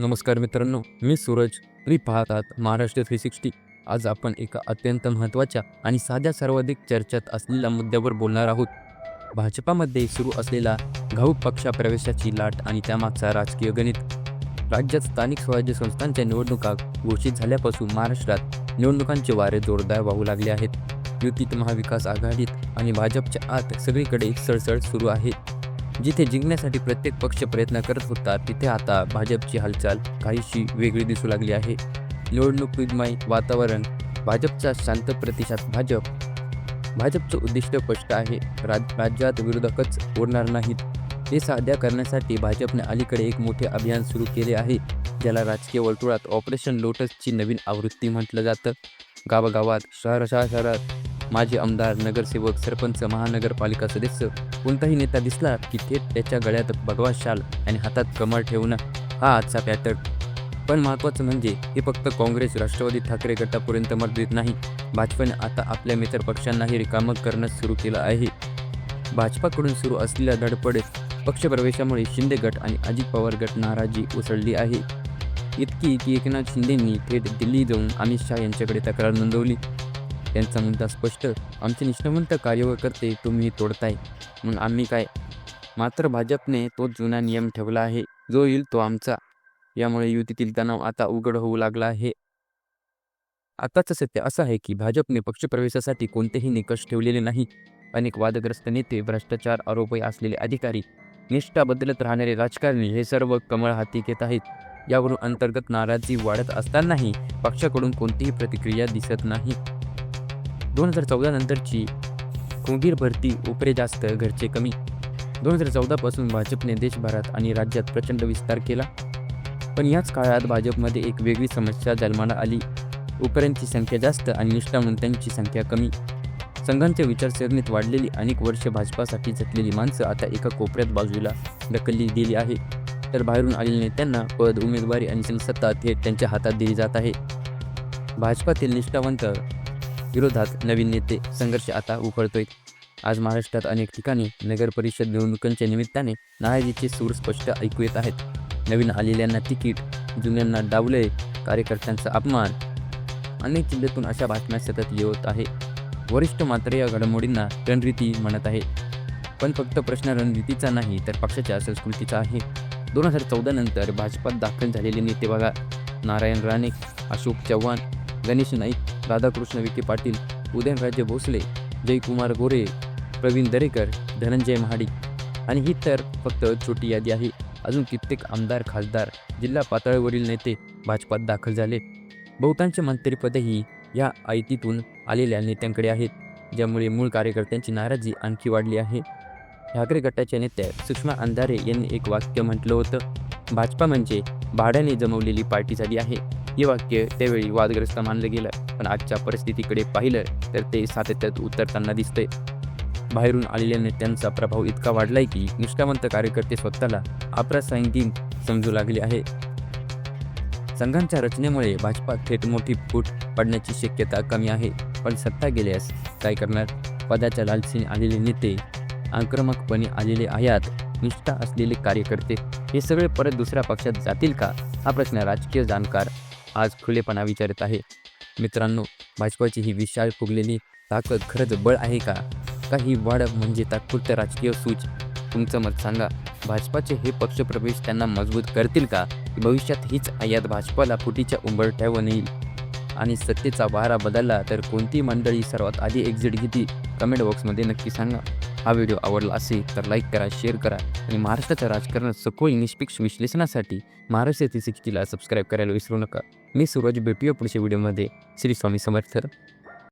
नमस्कार मित्रांनो मी सूरज. तुम्ही पाहतात महाराष्ट्र थ्री सिक्स्टी आज आपण एका अत्यंत महत्त्वाच्या आणि साध्या सर्वाधिक चर्चेत असलेल्या मुद्द्यावर बोलणार आहोत. भाजपामध्ये सुरू असलेला घाऊक पक्षाप्रवेशाची लाट आणि त्यामागचा राजकीय गणित. राज्यात स्थानिक स्वराज्य संस्थांच्या निवडणुका घोषित झाल्यापासून महाराष्ट्रात निवडणुकांचे वारे जोरदार वाहू लागले आहेत. युतीत महाविकास आघाडीत आणि भाजपच्या आत सगळीकडे एक सळसळ सुरू आहे. जिथे जिंकण्यासाठी प्रत्येक पक्ष प्रयत्न करत होता तिथे आता भाजपची हालचाल काहीशी वेगळी दिसू लागली आहे. निवडणुकीमय वातावरण भाजपचा शांत प्रतिसाद भाजप. भाजपचं उद्दिष्ट स्पष्ट आहे राज राज्यात विरोधकच उरणार नाहीत. ते साध्या करण्यासाठी भाजपने अलीकडे एक मोठे अभियान सुरू केले आहे ज्याला राजकीय वर्तुळात ऑपरेशन लोटसची नवीन आवृत्ती म्हटलं जातं. गावागावात शहर शहरात माजी आमदार नगरसेवक सरपंच महानगरपालिका सदस्य. कोणताही नेता दिसला की थेट त्याच्या गळ्यात भगवा शाल आणि हातात कमळ ठेवणं हा आजचा पॅटर्न. पण महत्त्वाचं म्हणजे हे फक्त काँग्रेस राष्ट्रवादी ठाकरे गटापर्यंत मर्यादित नाही. भाजपने आता आपल्या मित्र पक्षांनाही रिकामं करणं सुरू केलं आहे. भाजपाकडून सुरू असलेल्या धडपडीत पक्षप्रवेशामुळे शिंदे गट आणि अजित पवार गट नाराजी उसळली आहे. इतकी की एकनाथ शिंदेंनी थेट दिल्ली जाऊन अमित शहा यांच्याकडे तक्रार नोंदवली. त्यांचा मुद्दा स्पष्ट. आमचे निष्ठावंत कार्यकर्ते तुम्ही तोडताय. मग आम्ही काय? मात्र भाजपने तो जुना नियम ठेवला आहे. जो येईल तो आमचा. यामुळे युतीतील तणाव आता उघड होऊ लागला आहे. आताचं सत्य असं आहे की भाजपने पक्षप्रवेशासाठी कोणतेही निकष ठेवलेले नाही. अनेक वादग्रस्त नेते भ्रष्टाचार आरोपी असलेले अधिकारी निष्ठा बदलत राहणारे राजकारणी हे सर्व कमळ हाती घेत आहेत. यावरून अंतर्गत नाराजी वाढत असतानाही पक्षाकडून कोणतीही प्रतिक्रिया दिसत नाही. दोन हजार चौदा नंतरची कोंगीर भरती उपरे जास्त घरचे कमी. दोन हजार चौदापासून भाजपने देशभरात आणि राज्यात प्रचंड विस्तार केला. पण याच काळात भाजपमध्ये एक वेगळी समस्या जन्माला आली. उपऱ्यांची संख्या जास्त आणि निष्ठावंतांची संख्या कमी. संघांच्या विचारसरणीत वाढलेली अनेक वर्ष भाजपासाठी झटलेली माणसं आता एका कोपऱ्यात बाजूला ढकलली गेली आहे. तर बाहेरून आलेल्या नेत्यांना पद उमेदवारी आणि सत्ता थेट त्यांच्या हातात दिली जात आहे. भाजपातील निष्ठावंत विरोधात नवीन नेते संघर्ष आता उफळतोय आज महाराष्ट्रात अनेक ठिकाणी नगरपरिषद निवडणुकांच्या निमित्ताने नाराजीचे सूर स्पष्ट ऐकू येत आहेत. नवीन आलेल्यांना तिकीट जुन्यांना डावले कार्यकर्त्यांचा अपमान. अनेक जिल्ह्यातून अशा बातम्या सतत येत आहे. वरिष्ठ मात्र या घडामोडींना रणरीती म्हणत आहे. पण फक्त प्रश्न रणनीतीचा नाही तर पक्षाच्या संस्कृतीचा आहे. दोन हजार चौदा नंतर भाजपात दाखल झालेले नेते बघा. नारायण राणे अशोक चव्हाण गणेश नाईक राधाकृष्ण विखे पाटील उदयनराजे भोसले जयकुमार गोरे प्रवीण दरेकर धनंजय महाडिक आणि ही तर फक्त छोटी यादी आहे. अजून कित्येक आमदार खासदार जिल्हा पातळीवरील नेते भाजपात दाखल झाले बहुतांश मंत्रिपदेही या आयतीतून आलेल्या नेत्यांकडे आहेत ज्यामुळे मूळ कार्यकर्त्यांची नाराजी आणखी वाढली आहे. ठाकरे गटाच्या नेत्या सुषमा अंधारे यांनी एक वाक्य म्हटलं होतं भाजपा म्हणजे भाड्याने जमवलेली पार्टी झाली आहे. हे वाक्य त्यावेळी वादग्रस्त मानलं गेलं. पण आजच्या परिस्थितीकडे पाहिलं तर ते सातत्यात उतरताना दिसतंय. बाहेरून आलेल्या नेत्यांचा प्रभाव इतका वाढलाय की निष्ठावंत कार्यकर्ते स्वतःला अप्रासंगीन समजू लागले आहे. संघांच्या रचनेमुळे भाजपा थेट मोठी फूट पडण्याची शक्यता कमी आहे. पण सत्ता गेल्यास काय करणार? पदाच्या लालसीने आलेले नेते आक्रमकपणे आलेले आयात निष्ठा असलेले कार्यकर्ते हे सगळे परत दुसऱ्या पक्षात जातील का? हा प्रश्न राजकीय जाणकार आज खुलेपणा विचारत आहे. मित्रांनो भाजपाची ही विशाल फुगलेली ताकद खरंच बळ आहे का? काही वाढ म्हणजे तात्पुरतं राजकीय सूच. तुमचं मत सांगा. भाजपाचे हे पक्षप्रवेश त्यांना मजबूत करतील का? भविष्यात हीच आयात भाजपाला फुटीच्या उंबरठ्यावर नेईल. आणि सत्तेचा वारा बदलला तर कोणती मंडळी सर्वात आधी एक्झिट घेतील? कमेंट बॉक्समध्ये नक्की सांगा. हा व्हिडिओ आवडला असेल तर लाईक करा शेअर करा आणि महाराष्ट्राच्या राजकारणात सखोल निष्पक्ष विश्लेषणासाठी महाराष्ट्र ती सिक्स्टीला सबस्क्राईब करायला विसरू नका. मी सूरज भेटूया पुढच्या व्हिडिओमध्ये. श्री स्वामी समर्थ.